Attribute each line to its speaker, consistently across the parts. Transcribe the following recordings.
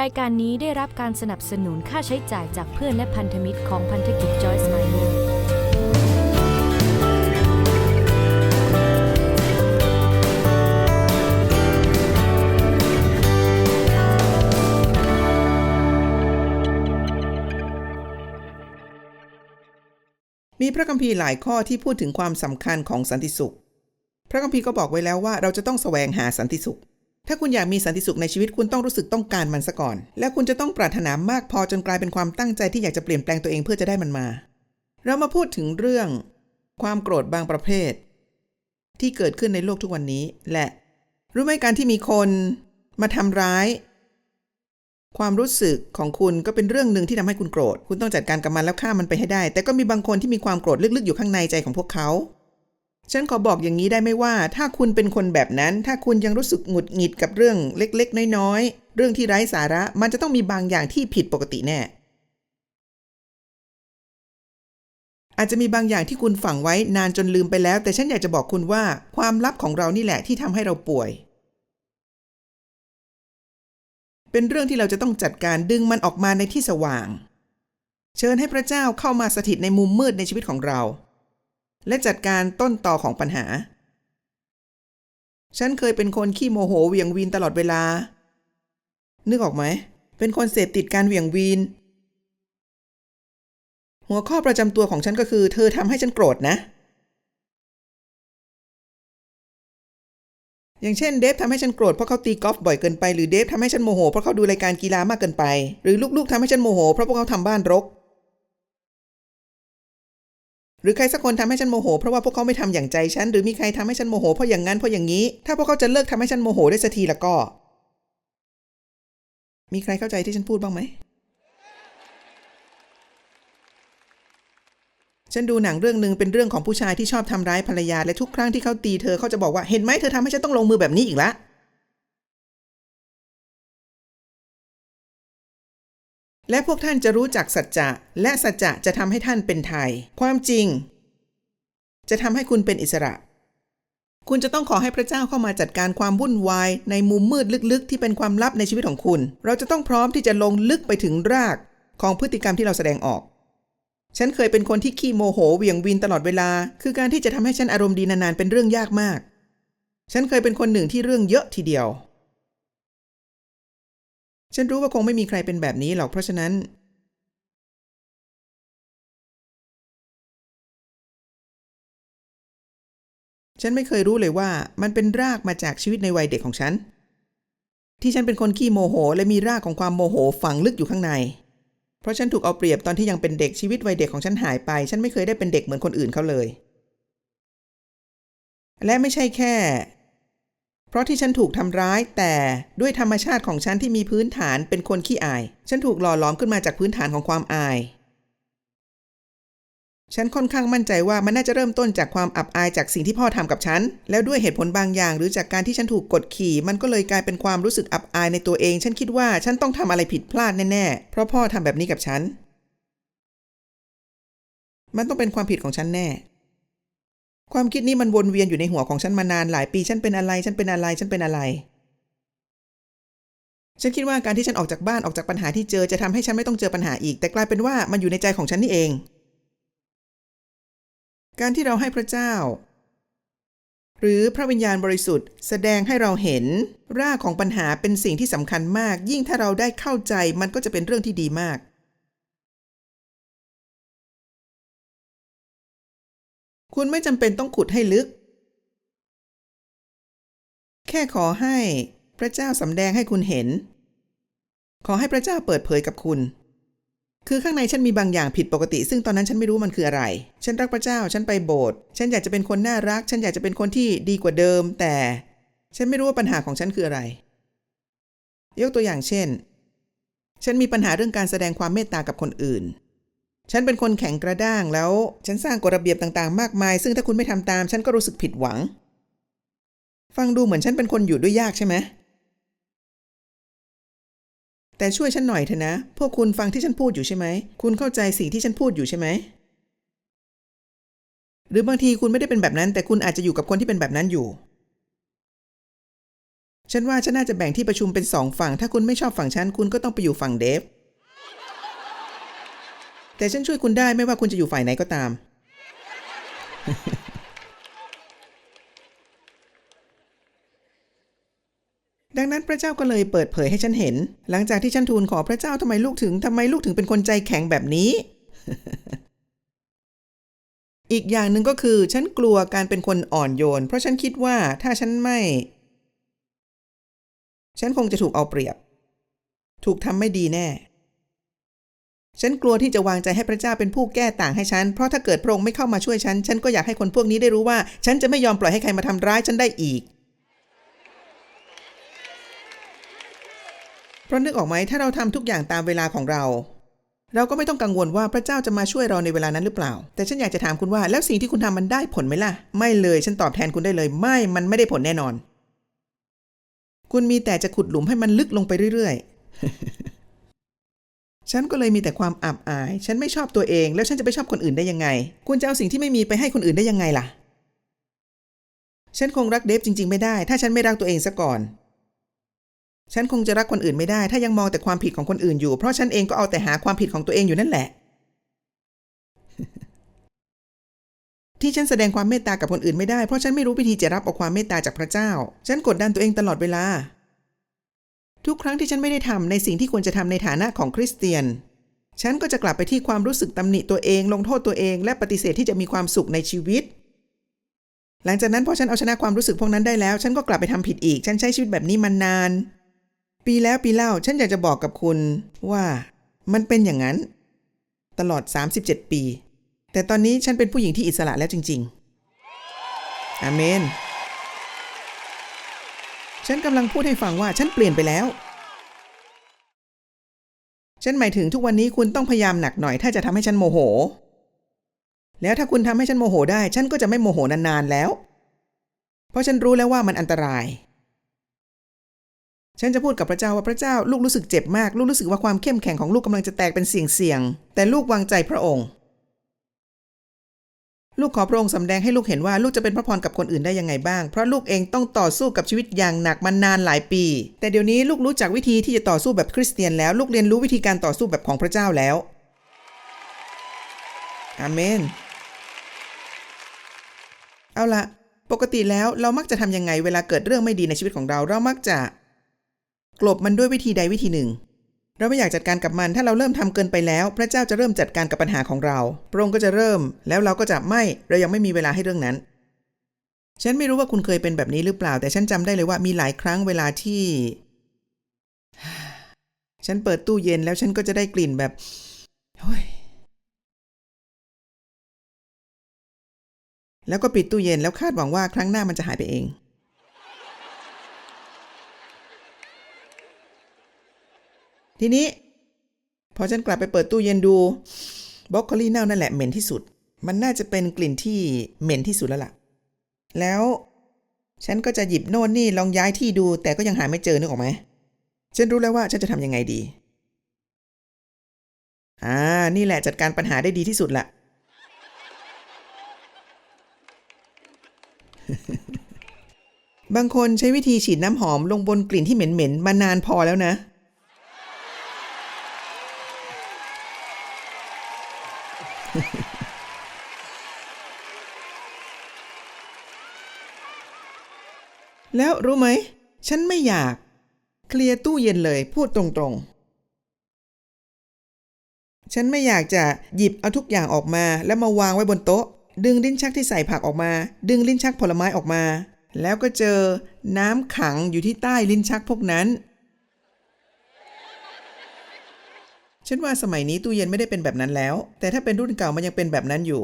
Speaker 1: รายการนี้ได้รับการสนับสนุนค่าใช้จ่ายจากเพื่อนและพันธมิตรของพันธกิจ Joyce Meyer
Speaker 2: มีพระคัมภีร์หลายข้อที่พูดถึงความสำคัญของสันติสุข พระคัมภีร์ก็บอกไว้แล้วว่าเราจะต้องแสวงหาสันติสุข ถ้าคุณอยากมีสันติสุขในชีวิตคุณต้องรู้สึกต้องการมันซะก่อน และคุณจะต้องปรารถนามากพอจนกลายเป็นความตั้งใจที่อยากจะเปลี่ยนแปลงตัวเองเพื่อจะได้มันมา เรามาพูดถึงเรื่อง ความโกรธบางประเภท ที่เกิดขึ้นในโลกทุกวันนี้ และรู้ไหมการที่มีคนมาทำร้าย ความรู้สึกของคุณก็เป็นเรื่องหนึ่งที่ทำให้คุณโกรธ คุณต้องจัดการกับมันแล้วฆ่ามันไปให้ได้ แต่ก็มีบางคนที่มีความโกรธลึกๆอยู่ข้างในใจของพวกเขา ฉันขอบอกอย่างนี้ได้ไหมว่า ถ้าคุณเป็นคนแบบนั้น ถ้าคุณยังรู้สึกหงุดหงิดกับเรื่องเล็กๆ น้อยๆ เรื่องที่ไร้สาระมันจะต้องมีบางอย่างที่ผิดปกติแน่ อาจจะมีบางอย่างที่คุณฝังไว้นานจนลืมไปแล้ว แต่ฉันอยากจะบอกคุณว่า ความลับของเรานี่แหละที่ทำให้เราป่วย เป็นเรื่องที่เราจะต้องจัดการดึงมันออกมาในที่สว่าง เชิญให้พระเจ้าเข้ามาสถิตในมุมมืดในชีวิตของเรา และจัดการต้นต่อของปัญหา ฉันเคยเป็นคนขี้โมโหเหวี่ยงวีนตลอดเวลา นึกออกไหม เป็นคนเสพติดการเหวี่ยงวีน หัวข้อประจำตัวของฉันก็คือ เธอทำให้ฉันโกรธนะ อย่างเช่นเดฟทำให้ฉันโกรธเพราะเขาตีกอล์ฟบ่อยเกินไป หรือเดฟทำให้ฉันโมโหเพราะเขาดูรายการกีฬามากเกินไป หรือลูกๆทำให้ฉันโมโหเพราะพวกเขาทำบ้านรก หรือใครสักคนทำให้ฉันโมโหเพราะว่าพวกเขาไม่ทำอย่างใจฉันหรือมีใครทำให้ฉันโมโหเพราะอย่างนั้นเพราะอย่างนี้ ถ้าพวกเขาจะเลิกทำให้ฉันโมโหได้สักทีละก็ มีใครเข้าใจที่ฉันพูดบ้างไหมฉันดูหนังเรื่องหนึ่งเป็นเรื่องของผู้ชายที่ชอบทำร้ายภรรยาและทุกครั้งที่เขาตีเธอเขาจะบอกว่าเห็นไหมเธอทำให้ฉันต้องลงมือแบบนี้อีกและ และพวกท่านจะรู้จักสัจจะ และสัจจะจะทำให้ท่านเป็นไทย ความจริง จะทำให้คุณเป็นอิสระ คุณจะต้องขอให้พระเจ้าเข้ามาจัดการความวุ่นวายในมุมมืดลึกๆ ที่เป็นความลับในชีวิตของคุณ เราจะต้องพร้อมที่จะลงลึกไปถึงรากของพฤติกรรมที่เราแสดงออก ฉันเคยเป็นคนที่ขี้โมโหเหวี่ยงวีนตลอดเวลา คือการที่จะทำให้ฉันอารมณ์ดีนานๆเป็นเรื่องยากมาก ฉันเคยเป็นคนหนึ่งที่เรื่องเยอะทีเดียว ฉันรู้ว่าคงไม่มีใครเป็นแบบนี้หรอกเพราะฉะนั้น ฉันไม่เคยรู้เลยว่ามันเป็นรากมาจากชีวิตในวัยเด็กของฉัน ที่ฉันเป็นคนขี้โมโห และมีรากของความโมโหฝังลึกอยู่ข้างใน เพราะฉันถูกเอาเปรียบตอนที่ยังเป็นเด็กชีวิตวัยเด็กของฉันหายไป ฉันไม่เคยได้เป็นเด็กเหมือนคนอื่นเขาเลย และไม่ใช่แค่ เพราะที่ฉันถูกทำร้ายแต่ด้วยธรรมชาติของฉันที่มีพื้นฐานเป็นคนขี้อาย ฉันถูกหล่อหลอมขึ้นมาจากพื้นฐานของความอาย ฉันค่อนข้างมั่นใจว่ามันน่าจะเริ่มต้นจากความอับอายจากสิ่งที่พ่อทำกับฉัน แล้วด้วยเหตุผลบางอย่าง หรือจากการที่ฉันถูกกดขี่ มันก็เลยกลายเป็นความรู้สึกอับอายในตัวเอง ฉันคิดว่าฉันต้องทำอะไรผิดพลาดแน่ๆ เพราะพ่อทำแบบนี้กับฉัน มันต้องเป็นความผิดของฉันแน่ ความคิดนี้มันวนเวียนอยู่ในหัวของฉันมานานหลายปีฉันเป็นอะไรฉันเป็นอะไรฉันเป็นอะไร ฉันคิดว่าการที่ฉันออกจากบ้านออกจากปัญหาที่เจอจะทำให้ฉันไม่ต้องเจอปัญหาอีก แต่กลายเป็นว่ามันอยู่ในใจของฉันนี่เอง การที่เราให้พระเจ้า หรือพระวิญญาณบริสุทธิ์ แสดงให้เราเห็น รากของปัญหาเป็นสิ่งที่สำคัญมาก ยิ่งถ้าเราได้เข้าใจมันก็จะเป็นเรื่องที่ดีมาก คุณไม่จำเป็นต้องขุดให้ลึก แค่ขอให้พระเจ้าสำแดงให้คุณเห็น ขอให้พระเจ้าเปิดเผยกับคุณ คือข้างในฉันมีบางอย่างผิดปกติ ซึ่งตอนนั้นฉันไม่รู้มันคืออะไร ฉันรักพระเจ้า ฉันไปโบสถ์ ฉันอยากจะเป็นคนน่ารัก ฉันอยากจะเป็นคนที่ดีกว่าเดิม แต่ฉันไม่รู้ว่าปัญหาของฉันคืออะไร ยกตัวอย่างเช่น ฉันมีปัญหาเรื่องการแสดงความเมตตากับคนอื่น ฉันเป็นคนแข็งกระด้างแล้ว ฉันสร้างกฎระเบียบต่างๆ มากมาย ซึ่งถ้าคุณไม่ทำตาม ฉันก็รู้สึกผิดหวัง ฟังดูเหมือนฉันเป็นคนอยู่ด้วยยากใช่ไหมแต่ช่วยฉันหน่อยเถอะนะ พวกคุณฟังที่ฉันพูดอยู่ใช่ไหม คุณเข้าใจสิ่งที่ฉันพูดอยู่ใช่ไหม หรือบางทีคุณไม่ได้เป็นแบบนั้น แต่คุณอาจจะอยู่กับคนที่เป็นแบบนั้นอยู่ ฉันว่าฉันน่าจะแบ่งที่ประชุมเป็นสองฝั่ง ถ้าคุณไม่ชอบฝั่งฉัน คุณก็ต้องไปอยู่ฝั่งเดฟ แต่ฉันช่วยคุณได้ไม่ว่าคุณจะอยู่ฝ่ายไหนก็ตาม ดังนั้นพระเจ้าก็เลยเปิดเผยให้ฉันเห็น หลังจากที่ฉันทูลขอพระเจ้าทำไมลูกถึงทำไมลูกถึงเป็นคนใจแข็งแบบนี้ อีกอย่างหนึ่งก็คือ ฉันกลัวการเป็นคนอ่อนโยน เพราะฉันคิดว่าถ้าฉันไม่ ฉันคงจะถูกเอาเปรียบ ถูกทำไม่ดีแน่ ฉันกลัวที่จะวางใจให้พระเจ้าเป็นผู้แก้ต่างให้ฉัน เพราะถ้าเกิดพระองค์ไม่เข้ามาช่วยฉัน ฉันก็อยากให้คนพวกนี้ได้รู้ว่า ฉันจะไม่ยอมปล่อยให้ใครมาทำร้ายฉันได้อีก เพราะนึกออกไหมถ้าเราทำทุกอย่างตามเวลาของเรา เราก็ไม่ต้องกังวลว่าพระเจ้าจะมาช่วยเราในเวลานั้นหรือเปล่า แต่ฉันอยากจะถามคุณว่า แล้วสิ่งที่คุณทำมันได้ผลไหมล่ะ ไม่เลย ฉันตอบแทนคุณได้เลย ไม่ มันไม่ได้ผลแน่นอน คุณมีแต่จะขุดหลุมให้มันลึกลงไปเรื่อยๆ ฉันก็เลยมีแต่ความอับอาย ฉันไม่ชอบตัวเอง แล้วฉันจะไปชอบคนอื่นได้ยังไง คุณจะเอาสิ่งที่ไม่มีไปให้คนอื่นได้ยังไงล่ะ ฉันคงรักเดฟจริง ๆ ไม่ได้ ถ้าฉันไม่รักตัวเองซะก่อน ฉันคงจะรักคนอื่นไม่ได้ ถ้ายังมองแต่ความผิดของคนอื่นอยู่ เพราะฉันเองก็เอาแต่หาความผิดของตัวเองอยู่นั่นแหละ ที่ฉันแสดงความเมตตากับคนอื่นไม่ได้ เพราะฉันไม่รู้วิธีจะรับเอาความเมตตาจากพระเจ้า ฉันกดดันตัวเองตลอดเวลา ทุกครั้งที่ฉันไม่ได้ทำในสิ่งที่ควรจะทำในฐานะของคริสเตียน ฉันก็จะกลับไปที่ความรู้สึกตำหนิตัวเองลงโทษตัวเอง และปฏิเสธที่จะมีความสุขในชีวิต หลังจากนั้นพอฉันเอาชนะความรู้สึกพวกนั้นได้แล้ว ฉันก็กลับไปทำผิดอีก ฉันใช้ชีวิตแบบนี้มานาน ปีแล้วปีเล่าฉันอยากจะบอกกับคุณว่า มันเป็นอย่างนั้น ตลอด 37 ปี แต่ตอนนี้ฉันเป็นผู้หญิงที่อิสระแล้วจริง ๆ อาเมน ฉันกำลังพูดให้ฟังว่าฉันเปลี่ยนไปแล้ว ฉันหมายถึงทุกวันนี้คุณต้องพยายามหนักหน่อยถ้าจะทำให้ฉันโมโห แล้วถ้าคุณทำให้ฉันโมโหได้ ฉันก็จะไม่โมโหนานๆแล้ว เพราะฉันรู้แล้วว่ามันอันตราย ฉันจะพูดกับพระเจ้าว่าพระเจ้าลูกรู้สึกเจ็บมาก ลูกรู้สึกว่าความเข้มแข็งของลูกกำลังจะแตกเป็นเสี่ยงๆแต่ลูกวางใจพระองค์ ลูกขอพระองค์สำแดงให้ลูกเห็นว่าลูกจะเป็นพระพรกับคนอื่นได้ยังไงบ้าง เพราะลูกเองต้องต่อสู้กับชีวิตอย่างหนักมานานหลายปี แต่เดี๋ยวนี้ลูกรู้จักวิธีที่จะต่อสู้แบบคริสเตียนแล้ว ลูกเรียนรู้วิธีการต่อสู้แบบของพระเจ้าแล้วอาเมน เอาละปกติแล้วเรามักจะทำยังไงเวลาเกิดเรื่องไม่ดีในชีวิตของเรา เรามักจะ กลบมันด้วยวิธีใดวิธีหนึ่ง เราไม่อยากจัดการกับมัน ถ้าเราเริ่มทำเกินไปแล้ว พระเจ้าจะเริ่มจัดการกับปัญหาของเราพระองค์ก็จะเริ่ม แล้วเราก็จะไม่เรายังไม่มีเวลาให้เรื่องนั้น ฉันไม่รู้ว่าคุณเคยเป็นแบบนี้หรือเปล่า แต่ฉันจำได้เลยว่ามีหลายครั้งเวลาที่ ฉันเปิดตู้เย็นแล้วฉันก็จะได้กลิ่นแบบเฮ้ยแล้วก็ปิดตู้เย็นแล้วคาดหวังว่าครั้งหน้ามันจะหายไปเอง ทีนี้ พอฉันกลับไปเปิดตู้เย็นดูบรอกโคลีเน่านั่นแหละเหม็นที่สุด มันน่าจะเป็นกลิ่นที่เหม็นที่สุดแล้วล่ะ แล้วฉันก็จะหยิบโน่นนี่ลองย้ายที่ดู แต่ก็ยังหาไม่เจอนึกออกไหมฉันรู้แล้วว่าฉันจะทำยังไงดี อ่า นี่แหละจัดการปัญหาได้ดีที่สุดละบางคนใช้วิธีฉีดน้ำหอมลงบนกลิ่นที่เหม็นๆมานานพอแล้วนะ แล้วรู้ไหม ฉันไม่อยาก เคลียร์ตู้เย็นเลยพูดตรงๆ ฉันไม่อยากจะหยิบเอาทุกอย่างออกมา แล้วมาวางไว้บนโต๊ะ ดึงลิ้นชักที่ใส่ผักออกมา ดึงลิ้นชักผลไม้ออกมา แล้วก็เจอน้ำขังอยู่ที่ใต้ลิ้นชักพวกนั้นฉันว่าสมัยนี้ตู้เย็นไม่ได้เป็นแบบนั้นแล้ว แต่ถ้าเป็นรุ่นเก่ามันยังเป็นแบบนั้นอยู่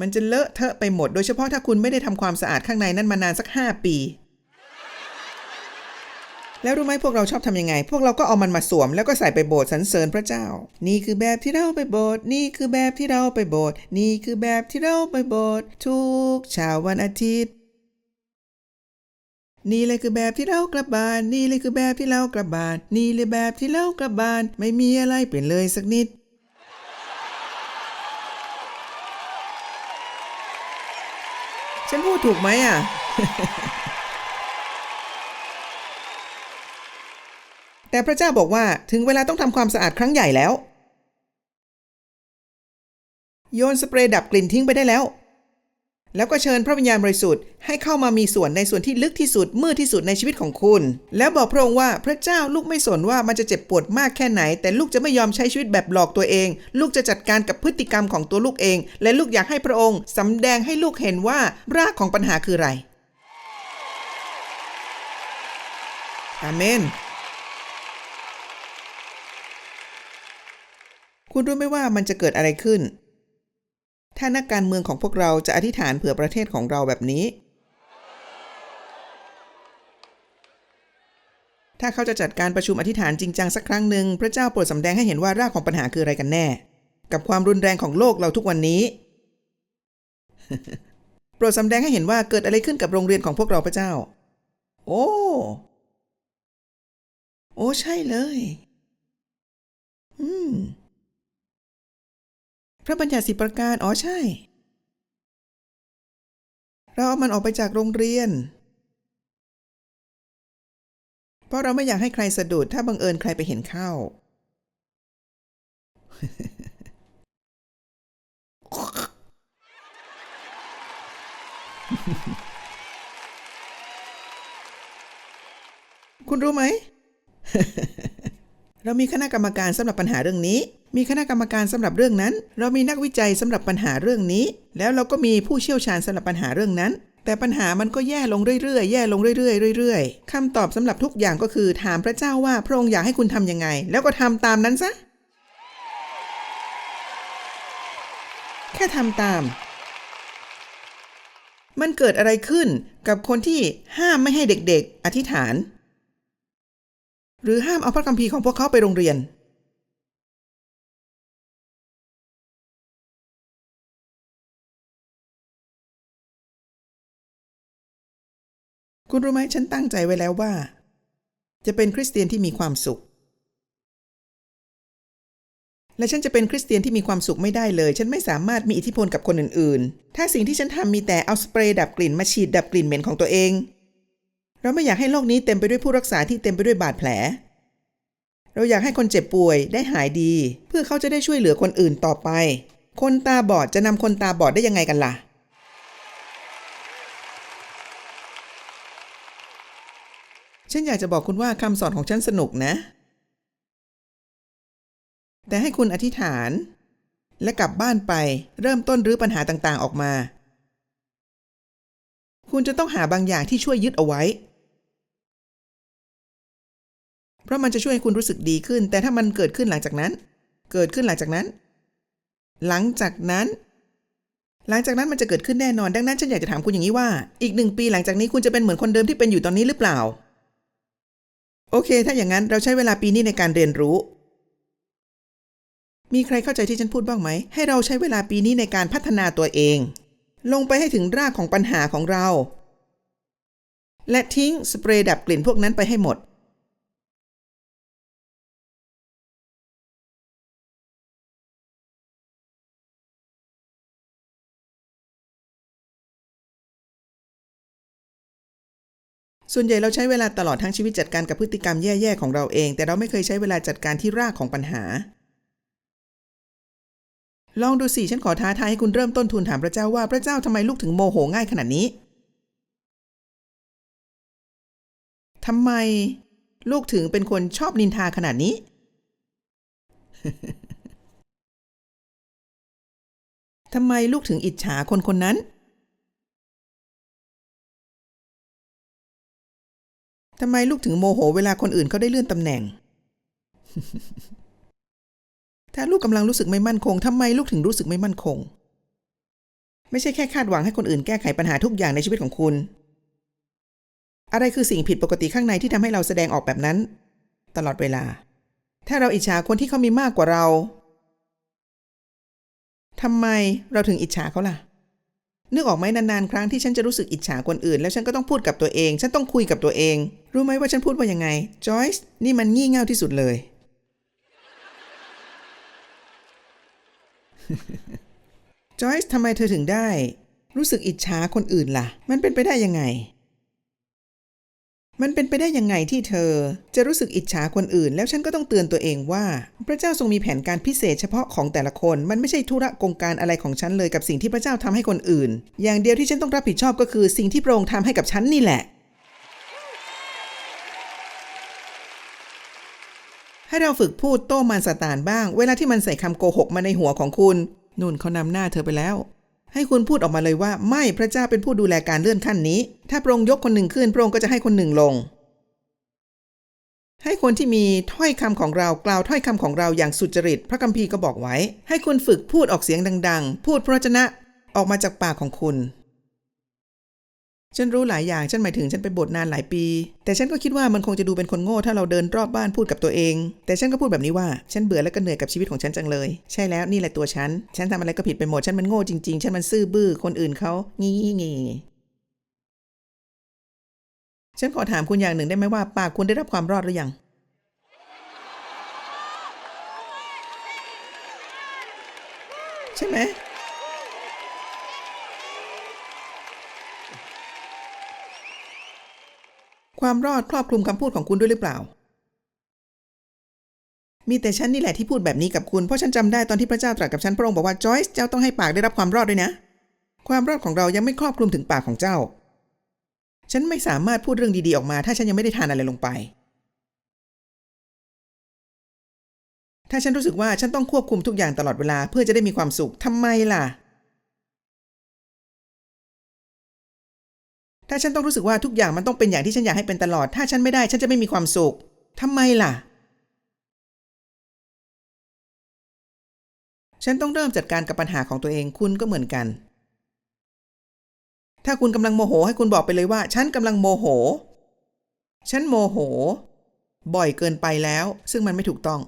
Speaker 2: มันจะเลอะเทอะไปหมด โดยเฉพาะถ้าคุณไม่ได้ทำความสะอาดข้างในนั้นมานานสัก 5 ปี แล้วรู้ไหมพวกเราชอบทำยังไง พวกเราก็เอามันมาสวม แล้วก็ใส่ไปโบสถ์สรรเสริญพระเจ้า นี่คือแบบที่เราไปโบสถ์นี่คือแบบที่เราไปโบสถ์นี่คือแบบที่เราไปโบสถ์ทุกเช้าวันอาทิตย์นี่เลยคือแบบที่เรากลับบ้าน นี่เลยคือแบบที่เรากลับบ้าน นี่เลยแบบที่เรากลับบ้าน ไม่มีอะไรเปลี่ยนเลยสักนิด ฉันพูดถูกไหมอะแต่พระเจ้าบอกว่าถึงเวลาต้องทำความสะอาดครั้งใหญ่แล้ว โยนสเปรย์ดับกลิ่นทิ้งไปได้แล้ว แล้วก็เชิญพระวิญญาณบริสุทธิ์ให้เข้ามามีส่วนในส่วนที่ลึกที่สุดมืดที่สุดในชีวิตของคุณ แล้วบอกพระองค์ว่าพระเจ้าลูกไม่สนว่ามันจะเจ็บปวดมากแค่ไหน แต่ลูกจะไม่ยอมใช้ชีวิตแบบหลอกตัวเอง ลูกจะจัดการกับพฤติกรรมของตัวลูกเอง และลูกอยากให้พระองค์สำแดงให้ลูกเห็นว่ารากของปัญหาคืออะไรอาเมนคุณรู้ไหมว่ามันจะเกิดอะไรขึ้น ถ้านักการเมืองของพวกเราจะอธิษฐานเผื่อประเทศของเราแบบนี้ ถ้าเขาจะจัดการประชุมอธิษฐานจริงจังสักครั้งหนึ่งพระเจ้าโปรดสำแดงให้เห็นว่ารากของปัญหาคืออะไรกันแน่ กับความรุนแรงของโลกเราทุกวันนี้ โปรดสำแดงให้เห็นว่าเกิดอะไรขึ้นกับโรงเรียนของพวกเราพระเจ้า โอ้ โอ้ใช่เลย อืม พระบัญญัติสิบประการ อ๋อใช่ เราเอามันออกไปจากโรงเรียน เพราะเราไม่อยากให้ใครสะดุดถ้าบังเอิญใครไปเห็นเข้า คุณรู้ไหม เรามีคณะกรรมการสำหรับปัญหาเรื่องนี้ มีคณะกรรมการสำหรับเรื่องนั้น เรามีนักวิจัยสำหรับปัญหาเรื่องนี้ แล้วเราก็มีผู้เชี่ยวชาญสำหรับปัญหาเรื่องนั้น แต่ปัญหามันก็แย่ลงเรื่อยๆ แย่ลงเรื่อยๆเรื่อยๆคำตอบสำหรับทุกอย่างก็คือถามพระเจ้าว่าพระองค์อยากให้คุณทำยังไง แล้วก็ทำตามนั้นซะ แค่ทำตาม มันเกิดอะไรขึ้นกับคนที่ห้ามไม่ให้เด็กๆ อธิษฐาน หรือห้ามเอาพระคัมภีร์ของพวกเขาไปโรงเรียน คุณรู้ไหมฉันตั้งใจไว้แล้วว่า จะเป็นคริสเตียนที่มีความสุข และฉันจะเป็นคริสเตียนที่มีความสุขไม่ได้เลย ฉันไม่สามารถมีอิทธิพลกับคนอื่นๆ ถ้าสิ่งที่ฉันทำมีแต่เอาสเปรย์ดับกลิ่นมาฉีดดับกลิ่นเหม็นของตัวเอง เราไม่อยากให้โลกนี้เต็มไปด้วยผู้รักษาที่เต็มไปด้วยบาดแผล เราอยากให้คนเจ็บป่วยได้หายดี เพื่อเขาจะได้ช่วยเหลือคนอื่นต่อไป คนตาบอดจะนำคนตาบอดได้ยังไงกันล่ะ ฉันอยากจะบอกคุณว่าคำสอนของฉันสนุกนะ แต่ให้คุณอธิษฐาน และกลับบ้านไปเริ่มต้นรื้อปัญหาต่างๆออกมาคุณจะต้องหาบางอย่างที่ช่วยยึดเอาไว้ เพราะมันจะช่วยให้คุณรู้สึกดีขึ้น แต่ถ้ามันเกิดขึ้นหลังจากนั้น เกิดขึ้นหลังจากนั้น หลังจากนั้น หลังจากนั้นมันจะเกิดขึ้นแน่นอน ดังนั้นฉันอยากจะถามคุณอย่างนี้ว่า อีกหนึ่งปีหลังจากนี้คุณจะเป็นเหมือนคนเดิมที่เป็นอยู่ตอนนี้หรือเปล่า โอเค ถ้าอย่างนั้นเราใช้เวลาปีนี้ในการเรียนรู้ มีใครเข้าใจที่ฉันพูดบ้างไหม ให้เราใช้เวลาปีนี้ในการพัฒนาตัวเอง ลงไปให้ถึงรากของปัญหาของเรา และทิ้งสเปรย์ดับกลิ่นพวกนั้นไปให้หมด ส่วนใหญ่เราใช้เวลาตลอดทั้งชีวิตจัดการกับพฤติกรรมแย่ๆของเราเอง แต่เราไม่เคยใช้เวลาจัดการที่รากของปัญหา ลองดูสิฉันขอท้าทายให้คุณเริ่มต้นทูลถามพระเจ้าว่าพระเจ้าทำไมลูกถึงโมโหง่ายขนาดนี้ทำไมลูกถึงเป็นคนชอบนินทาขนาดนี้ ทำไมลูกถึงอิจฉาคนคนนั้น ทำไมลูกถึงโมโหเวลาคนอื่นเขาได้เลื่อนตำแหน่ง ถ้าลูกกำลังรู้สึกไม่มั่นคงทำไมลูกถึงรู้สึกไม่มั่นคง ไม่ใช่แค่คาดหวังให้คนอื่นแก้ไขปัญหาทุกอย่างในชีวิตของคุณ อะไรคือสิ่งผิดปกติข้างในที่ทำให้เราแสดงออกแบบนั้น ตลอดเวลา ถ้าเราอิจฉาคนที่เขามีมากกว่าเราทำไมเราถึงอิจฉาเขาล่ะ นึกออกไหมนานๆครั้งที่ฉันจะรู้สึกอิจฉาคนอื่น แล้วฉันก็ต้องพูดกับตัวเอง ฉันต้องคุยกับตัวเอง รู้ไหมว่าฉันพูดว่ายังไงจอยส์นี่มันงี่เง่าที่สุดเลย จอยส์ทำไมเธอถึงได้ รู้สึกอิจฉาคนอื่นล่ะ มันเป็นไปได้ยังไง มันเป็นไปได้ยังไงที่เธอ จะรู้สึกอิจฉาคนอื่น แล้วฉันก็ต้องเตือนตัวเองว่า พระเจ้าทรงมีแผนการพิเศษเฉพาะของแต่ละคน มันไม่ใช่ธุระกงการอะไรของฉันเลยกับสิ่งที่พระเจ้าทำให้คนอื่น อย่างเดียวที่ฉันต้องรับผิดชอบก็คือสิ่งที่พระองค์ทำให้กับฉันนี่แหละ ให้เราฝึกพูดโต้มันสตานบ้าง เวลาที่มันใส่คำโกหกมาในหัวของคุณนุ่นเขานำหน้าเธอไปแล้ว ให้คุณพูดออกมาเลยว่า ไม่พระเจ้าเป็นผู้ดูแลการเลื่อนขั้นนี้ ถ้าพระองค์ยกคนหนึ่งขึ้นพระองค์ก็จะให้คนหนึ่งลง ให้คนที่มีถ้อยคำของเรากล่าวถ้อยคำของเราอย่างสุจริต พระคัมภีร์ก็บอกไว้ ให้คุณฝึกพูดออกเสียงดัง ๆ พูดพระวจนะออกมาจากปากของคุณ ฉันรู้หลายอย่าง ฉันหมายถึงฉันไปบทนานหลายปี แต่ฉันก็คิดว่ามันคงจะดูเป็นคนโง่ถ้าเราเดินรอบบ้านพูดกับตัวเอง แต่ฉันก็พูดแบบนี้ว่า ฉันเบื่อและก็เหนื่อยกับชีวิตของฉันจังเลย ใช่แล้วนี่แหละตัวฉัน ฉันทำอะไรก็ผิดไปหมด ฉันมันโง่จริง ๆ ฉันมันซื่อบื้อ คนอื่นเขางี้งี้ฉันขอถามคุณอย่างหนึ่งได้ไหมว่า ปากคุณได้รับความรอดหรือยัง ใช่ไหม ความรอดครอบคลุมคำพูดของคุณด้วยหรือเปล่า มีแต่ฉันนี่แหละที่พูดแบบนี้กับคุณ เพราะฉันจำได้ตอนที่พระเจ้าตรัสกับฉันพระองค์บอกว่าจอยส์เจ้าต้องให้ปากได้รับความรอดด้วยนะ ความรอดของเรายังไม่ครอบคลุมถึงปากของเจ้า ฉันไม่สามารถพูดเรื่องดีๆออกมา ถ้าฉันยังไม่ได้ทานอะไรลงไป ถ้าฉันรู้สึกว่าฉันต้องควบคุมทุกอย่างตลอดเวลาเพื่อจะได้มีความสุขทำไมล่ะ ถ้าฉันต้องรู้สึกว่าทุกอย่างมันต้องเป็นอย่างที่ฉันอยากให้เป็นตลอด ถ้าฉันไม่ได้ฉันจะไม่มีความสุขทำไมล่ะ ฉันต้องเริ่มจัดการกับปัญหาของตัวเองคุณก็เหมือนกัน ถ้าคุณกำลังโมโห ให้คุณบอกไปเลยว่า ฉันกำลังโมโห ฉันโมโห บ่อยเกินไปแล้ว ซึ่งมันไม่ถูกต้อง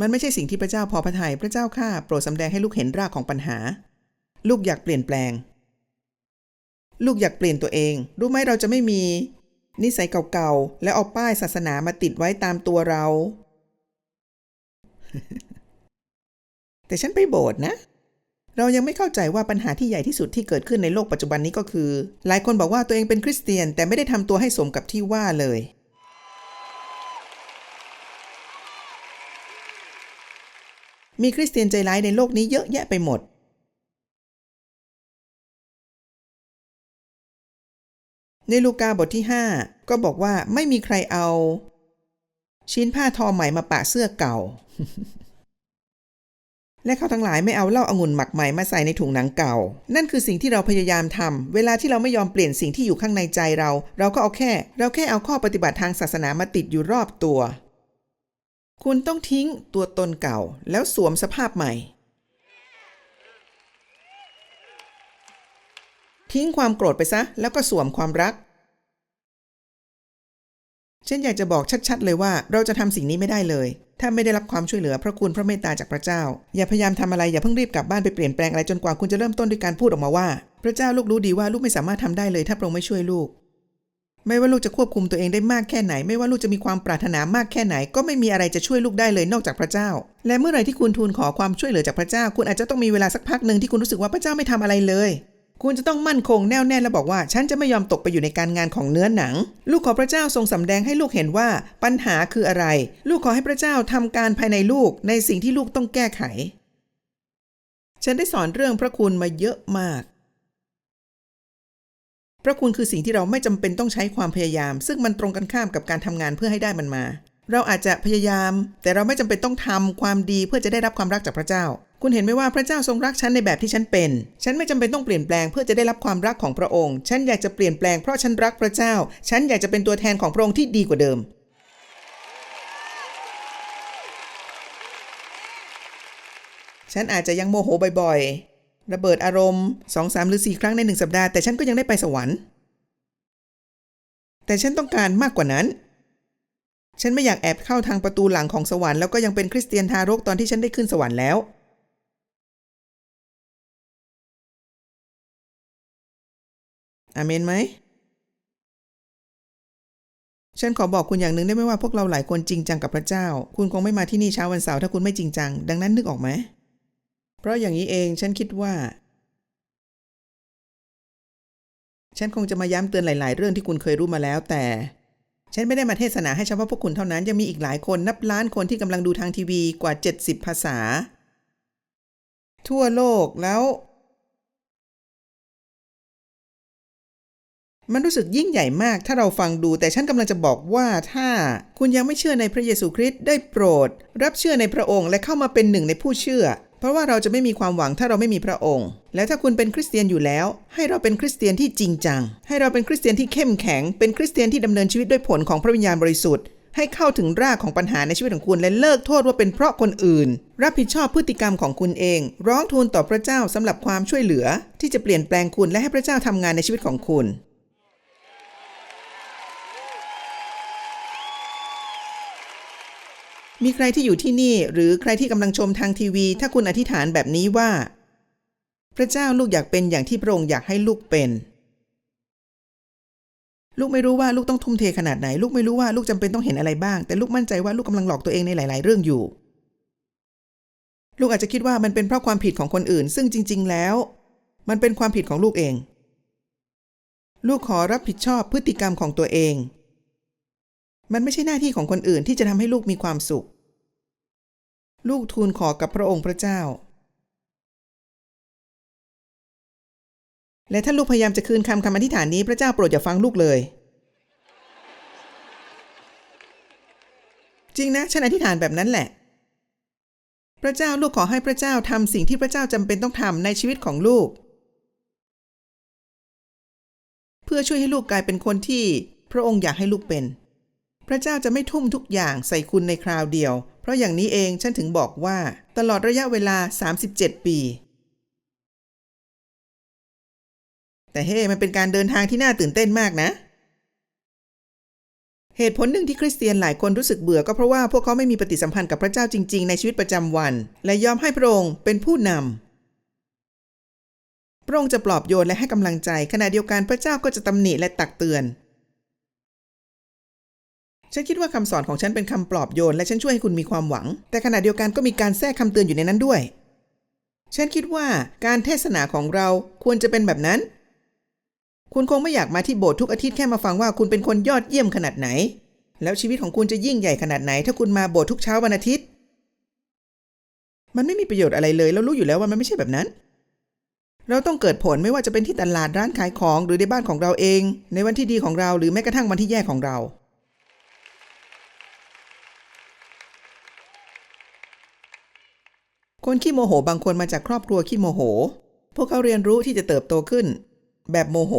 Speaker 2: มันไม่ใช่สิ่งที่พระเจ้าพอพระทยัยพระเจ้าข้าโปรดสำแดงให้ลูกเห็นรากของปัญหา ลูกอยากเปลี่ยนแปลง ลูกอยากเปลี่ยนตัวเอง รู้ไหมเราจะไม่มี นิสัยเก่าๆ แล้วเอาป้ายศาสนามาติดไว้ตามตัวเรา แต่ฉันไปโบสถ์นะ เรายังไม่เข้าใจว่าปัญหาที่ใหญ่ที่สุดที่เกิดขึ้นในโลกปัจจุบันนี้ก็คือ หลายคนบอกว่าตัวเองเป็นคริสเตียน แต่ไม่ได้ทำตัวให้สมกับที่ว่าเลย มีคริสเตียนใจร้ายในโลกนี้เยอะแยะไปหมด ในลูกาบทที่ 5 ก็บอกว่าไม่มีใครเอา ชิ้นผ้าทอใหม่มาปะเสื้อเก่า และเขาทั้งหลายไม่เอาเหล้าอางุ่นหมักใหม่มาใส่ในถุงหนังเก่า นั่นคือสิ่งที่เราพยายามทำเวลาที่เราไม่ยอมเปลี่ยนสิ่งที่อยู่ข้างในใจเรา เราก็เอาแค่ เราแค่เอาข้อปฏิบัติทางศาสนามาติดอยู่รอบตัว คุณต้องทิ้งตัวตนเก่า แล้วสวมสภาพใหม่ ทิ้งความโกรธไปซะ แล้วก็สวมความรัก ฉันอยากจะบอกชัด ๆ เลยว่าเราจะทำสิ่งนี้ไม่ได้เลย ถ้าไม่ได้รับความช่วยเหลือพระคุณพระเมตตาจากพระเจ้า อย่าพยายามทำอะไรอย่าเพิ่งรีบกลับบ้านไปเปลี่ยนแปลงอะไรจนกว่าคุณจะเริ่มต้นด้วยการพูดออกมาว่า พระเจ้าลูกรู้ดีว่าลูกไม่สามารถทำได้เลย ถ้าพระองค์ไม่ช่วยลูก ไม่ว่าลูกจะควบคุมตัวเองได้มากแค่ไหน ไม่ว่าลูกจะมีความปรารถนามากแค่ไหน ก็ไม่มีอะไรจะช่วยลูกได้เลยนอกจากพระเจ้า และเมื่อไหร่ที่คุณทูลขอความช่วยเหลือจากพระเจ้า คุณอาจจะต้องมีเวลาสักพักหนึ่งที่คุณรู้สึกว่าพระเจ้าไม่ทำอะไรเลย คุณจะต้องมั่นคงแน่วแน่และบอกว่า ฉันจะไม่ยอมตกไปอยู่ในการงานของเนื้อหนัง ลูกขอพระเจ้าทรงสำแดงให้ลูกเห็นว่าปัญหาคืออะไร ลูกขอให้พระเจ้าทำการภายในลูกในสิ่งที่ลูกต้องแก้ไข ฉันได้สอนเรื่องพระคุณมาเยอะมาก พระคุณคือสิ่งที่เราไม่จำเป็นต้องใช้ความพยายาม ซึ่งมันตรงกันข้ามกับการทำงานเพื่อให้ได้มันมา เราอาจจะพยายาม แต่เราไม่จำเป็นต้องทำความดีเพื่อจะได้รับความรักจากพระเจ้า คุณเห็นไหมว่าพระเจ้าทรงรักฉันในแบบที่ฉันเป็น ฉันไม่จำเป็นต้องเปลี่ยนแปลงเพื่อจะได้รับความรักของพระองค์ ฉันอยากจะเปลี่ยนแปลงเพราะฉันรักพระเจ้า ฉันอยากจะเป็นตัวแทนของพระองค์ที่ดีกว่าเดิม ฉันอาจจะยังโมโหบ่อยๆ ระเบิดอารมณ์สองสามหรือสี่ครั้งในหนึ่งสัปดาห์ แต่ฉันก็ยังได้ไปสวรรค์ แต่ฉันต้องการมากกว่านั้นฉันไม่อยากแอบเข้าทางประตูหลังของสวรรค์แล้วก็ยังเป็นคริสเตียนทารกตอนที่ฉันได้ขึ้นสวรรค์แล้ว อาเมนไหมฉันขอบอกคุณอย่างหนึ่งได้ไหมว่าพวกเราหลายคนจริงจังกับพระเจ้า คุณคงไม่มาที่นี่เช้าวันเสาร์ถ้าคุณไม่จริงจัง ดังนั้นนึกออกไหม เพราะอย่างนี้เองฉันคิดว่า ฉันคงจะมาย้ำเตือนหลาย ๆ เรื่องที่คุณเคยรู้มาแล้ว แต่ ฉันไม่ได้มาเทศนาให้เฉพาะพวกคุณเท่านั้น ยังมีอีกหลายคนนับล้านคนที่กำลังดูทางทีวีกว่า 70 ภาษา ทั่วโลกแล้ว มันรู้สึกยิ่งใหญ่มากถ้าเราฟังดูแต่ฉันกำลังจะบอกว่าถ้าคุณยังไม่เชื่อในพระเยซูคริสต์ได้โปรด รับเชื่อในพระองค์และเข้ามาเป็นหนึ่งในผู้เชื่อ เพราะว่าเราจะไม่มีความหวังถ้าเราไม่มีพระองค์ และถ้าคุณเป็นคริสเตียนอยู่แล้ว ให้เราเป็นคริสเตียนที่จริงจัง ให้เราเป็นคริสเตียนที่เข้มแข็ง เป็นคริสเตียนที่ดำเนินชีวิตด้วยผลของพระวิญญาณบริสุทธิ์ให้เข้าถึงรากของปัญหาในชีวิตของคุณและเลิกโทษว่าเป็นเพราะคนอื่น รับผิดชอบพฤติกรรมของคุณเอง ร้องทูลต่อพระเจ้าสำหรับความช่วยเหลือ ที่จะเปลี่ยนแปลงคุณและให้พระเจ้าทำงานในชีวิตของคุณ มีใครที่อยู่ที่นี่ หรือใครที่กำลังชมทางทีวี ถ้าคุณอธิษฐานแบบนี้ว่า พระเจ้าลูกอยากเป็นอย่างที่พระองค์อยากให้ลูกเป็น ลูกไม่รู้ว่าลูกต้องทุ่มเทขนาดไหน ลูกไม่รู้ว่าลูกจำเป็นต้องเห็นอะไรบ้าง แต่ลูกมั่นใจว่าลูกกำลังหลอกตัวเองในหลาย ๆ เรื่องอยู่ ลูกอาจจะคิดว่ามันเป็นเพราะความผิดของคนอื่น ซึ่งจริง ๆ แล้ว มันเป็นความผิดของลูกเอง ลูกขอรับผิดชอบพฤติกรรมของตัวเอง มันไม่ใช่หน้าที่ของคนอื่นที่จะทำให้ลูกมีความสุข ลูกทูลขอกับพระองค์พระเจ้า และถ้าลูกพยายามจะคืนคำคำอธิษฐานนี้พระเจ้าโปรดอย่าฟังลูกเลย จริงนะ ฉันอธิษฐานแบบนั้นแหละ พระเจ้าลูกขอให้พระเจ้าทำสิ่งที่พระเจ้าจำเป็นต้องทำในชีวิตของลูก เพื่อช่วยให้ลูกกลายเป็นคนที่พระองค์อยากให้ลูกเป็น พระเจ้าจะไม่ทุ่มทุกอย่างใส่คุณในคราวเดียว เพราะอย่างนี้เองฉันถึงบอกว่า ตลอดระยะเวลา 37 ปี แต่เฮ้ มันเป็นการเดินทางที่น่าตื่นเต้นมากนะ เหตุผลหนึ่งที่คริสเตียนหลายคนรู้สึกเบื่อก็เพราะว่าพวกเขาไม่มีปฏิสัมพันธ์กับพระเจ้าจริง ๆ ในชีวิตประจำวัน และยอมให้พระองค์เป็นผู้นำพระองค์จะปลอบโยนและให้กำลังใจ ขณะเดียวกันพระเจ้าก็จะตำหนิและตักเตือน ฉันคิดว่าคำสอนของฉันเป็นคำปลอบโยนและฉันช่วยให้คุณมีความหวัง แต่ขณะเดียวกันก็มีการแทรกคำเตือนอยู่ในนั้นด้วย ฉันคิดว่าการเทศนาของเราควรจะเป็นแบบนั้น คุณคงไม่อยากมาที่โบสถ์ทุกอาทิตย์แค่มาฟังว่าคุณเป็นคนยอดเยี่ยมขนาดไหน แล้วชีวิตของคุณจะยิ่งใหญ่ขนาดไหน ถ้าคุณมาโบสถ์ทุกเช้าวันอาทิตย์ มันไม่มีประโยชน์อะไรเลยแล้วรู้อยู่แล้วว่ามันไม่ใช่แบบนั้น เราต้องเกิดผลไม่ว่าจะเป็นที่ตลาดร้านขายของหรือในบ้านของเราเอง ในวันที่ดีของเราหรือแม้กระทั่งวันที่แย่ของเรา คนขี้โมโหบางคนมาจากครอบครัวขี้โมโห พวกเขาเรียนรู้ที่จะเติบโตขึ้น แบบโมโห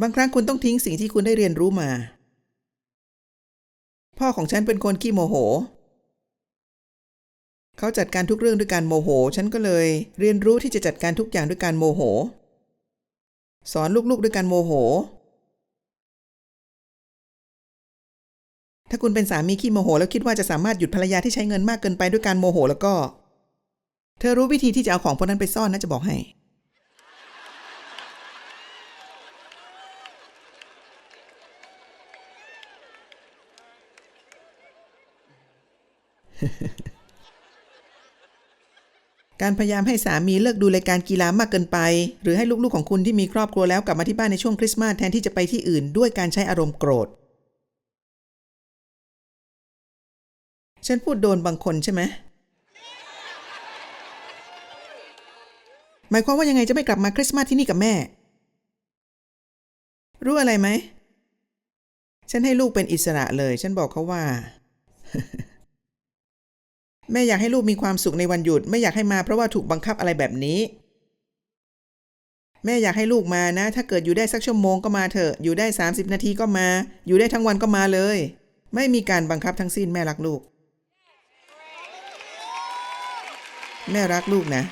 Speaker 2: บางครั้งคุณต้องทิ้งสิ่งที่คุณได้เรียนรู้มา พ่อของฉันเป็นคนขี้โมโห เขาจัดการทุกเรื่องด้วยการโมโห ฉันก็เลย เรียนรู้ที่จะจัดการทุกอย่างด้วยการโมโห สอนลูกๆด้วยการโมโห ถ้าคุณเป็นสามีขี้โมโห แล้วคิดว่าจะสามารถหยุดภรรยาที่ใช้เงินมากเกินไปด้วยการโมโหแล้วก็ เธอรู้วิธีที่จะเอาของพวกนั้นไปซ่อนนะจะบอกให้ การพยายามให้สามีเลิกดูรายการกีฬามากเกินไป หรือให้ลูกๆของคุณที่มีครอบครัวแล้วกลับมาที่บ้านในช่วงคริสต์มาสแทนที่จะไปที่อื่นด้วยการใช้อารมณ์โกรธ ฉันพูดโดนบางคนใช่ไหม หมายความว่ายังไงจะไม่กลับมาคริสต์มาสที่นี่กับแม่ รู้อะไรไหม ฉันให้ลูกเป็นอิสระเลย ฉันบอกเขาว่า แม่อยากให้ลูกมีความสุขในวันหยุด ไม่อยากให้มาเพราะว่าถูกบังคับอะไรแบบนี้ แม่อยากให้ลูกมานะ ถ้าเกิดอยู่ได้สักชั่วโมงก็มาเถอะ อยู่ได้ 30 นาทีก็มา อยู่ได้ทั้งวันก็มาเลย ไม่มีการบังคับทั้งสิ้นแม่รักลูก แม่รักลูกนะ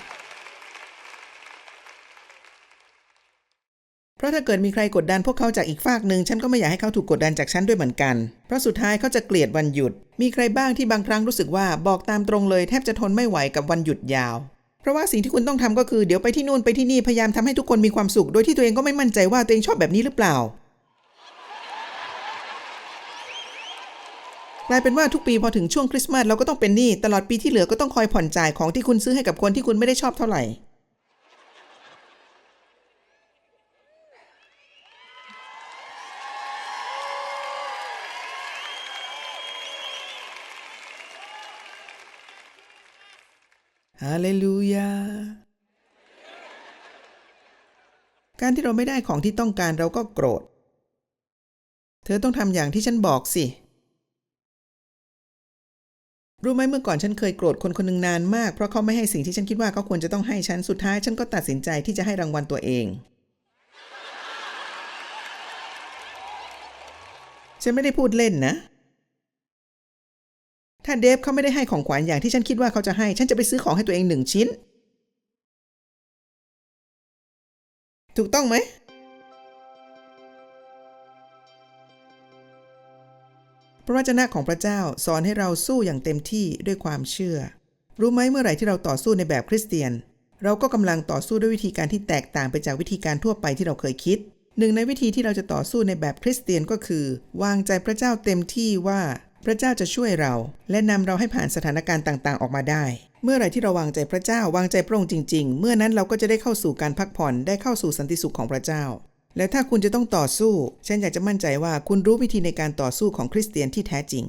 Speaker 2: เพราะถ้าเกิดมีใครกดดันพวกเขาจากอีกฝากหนึ่งฉันก็ไม่อยากให้เขาถูกกดดันจากฉันด้วยเหมือนกัน เพราะสุดท้ายเขาจะเกลียดวันหยุด มีใครบ้างที่บางครั้งรู้สึกว่าบอกตามตรงเลยแทบจะทนไม่ไหวกับวันหยุดยาว เพราะว่าสิ่งที่คุณต้องทำก็คือเดี๋ยวไปที่นู่นไปที่นี่พยายามทำให้ทุกคนมีความสุข โดยที่ตัวเองก็ไม่มั่นใจว่าตัวเองชอบแบบนี้หรือเปล่ากลายเป็นว่าทุกปีพอถึงช่วงคริสต์มาสเราก็ต้องเป็นหนี้ตลอดปีที่เหลือก็ต้องคอยผ่อนจ่ายของที่คุณซื้อให้กับคนที่คุณไม่ได้ชอบเท่าไหร่ ฮาเลลูยา การที่เราไม่ได้ของที่ต้องการเราก็โกรธ เธอต้องทำอย่างที่ฉันบอกสิ รู้ไหมเมื่อก่อนฉันเคยโกรธคนคนหนึ่งนานมาก เพราะเขาไม่ให้สิ่งที่ฉันคิดว่าเขาควรจะต้องให้ฉัน สุดท้ายฉันก็ตัดสินใจที่จะให้รางวัลตัวเอง ฉันไม่ได้พูดเล่นนะ ถ้าเดฟเขาไม่ได้ให้ของขวัญอย่างที่ฉันคิดว่าเขาจะให้ ฉันจะไปซื้อของให้ตัวเองหนึ่งชิ้น ถูกต้องไหม พระวจนะของพระเจ้าสอนให้เราสู้อย่างเต็มที่ด้วยความเชื่อ รู้ไหมเมื่อไหร่ที่เราต่อสู้ในแบบคริสเตียน เราก็กำลังต่อสู้ด้วยวิธีการที่แตกต่างไปจากวิธีการทั่วไปที่เราเคยคิดหนึ่งในวิธีที่เราจะต่อสู้ในแบบคริสเตียนก็คือ วางใจพระเจ้าเต็มที่ว่า ระเจ้าจะช่วยเรา และนำเราให้ผ่านสถานการณ์ต่างๆ ออกมาได้ เมื่อไรที่เราวางใจพระเจ้าวางใจพระองค์จริง ๆ เมื่อนั้นเราก็จะได้เข้าสู่การพักผ่อนได้เข้าสู่สันติสุขของพระเจ้า และถ้าคุณจะต้องต่อสู้ ฉันอยากจะมั่นใจว่าคุณรู้วิธีในการต่อสู้ของคริสเตียนที่แท้จริง